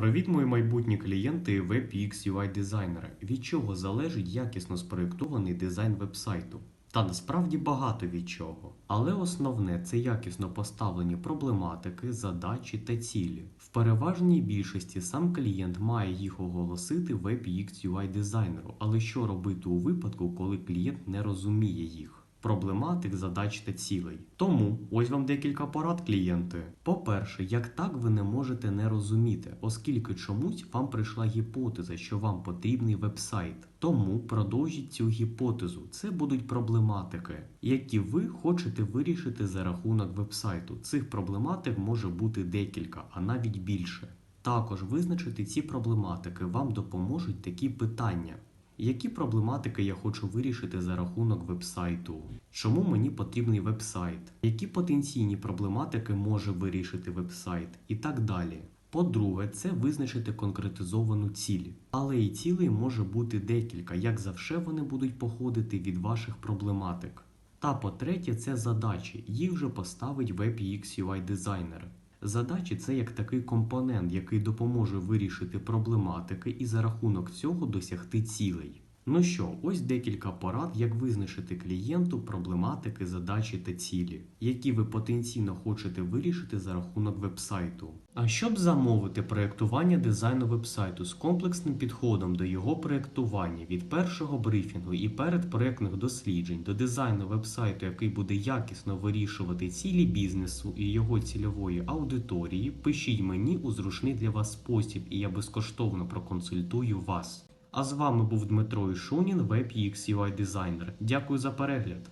Привіт, мої майбутні клієнти WebX UI дизайнери. Від чого залежить якісно спроєктований дизайн вебсайту? Та насправді багато від чого. Але основне це якісно поставлені проблематики, задачі та цілі. В переважній більшості сам клієнт має їх оголосити WebX UI дизайнеру. Але що робити у випадку, коли клієнт не розуміє їх? Проблематик, задач та цілей. Тому ось вам декілька порад, клієнти. По-перше, як так ви не можете не розуміти, оскільки чомусь вам прийшла гіпотеза, що вам потрібний вебсайт. Тому продовжіть цю гіпотезу. Це будуть проблематики, які ви хочете вирішити за рахунок вебсайту. Цих проблематик може бути декілька, а навіть більше. Також визначити ці проблематики вам допоможуть такі питання. Які проблематики я хочу вирішити за рахунок вебсайту? Чому мені потрібний вебсайт? Які потенційні проблематики може вирішити вебсайт? І так далі. По-друге, це визначити конкретизовану ціль. Але і цілей може бути декілька, як завше вони будуть походити від ваших проблематик. Та по-третє, це задачі. Їх вже поставить WebUX UI дизайнер. Задачі це як такий компонент, який допоможе вирішити проблематики і за рахунок цього досягти цілей. Ну що, ось декілька порад, як визначити клієнту проблематики, задачі та цілі, які ви потенційно хочете вирішити за рахунок вебсайту. А щоб замовити проєктування дизайну вебсайту з комплексним підходом до його проєктування від першого брифінгу і передпроєктних досліджень до дизайну вебсайту, який буде якісно вирішувати цілі бізнесу і його цільової аудиторії, пишіть мені у зручний для вас спосіб, і я безкоштовно проконсультую вас. А з вами був Дмитро Ішунін, WebUX UI дизайнер. Дякую за перегляд.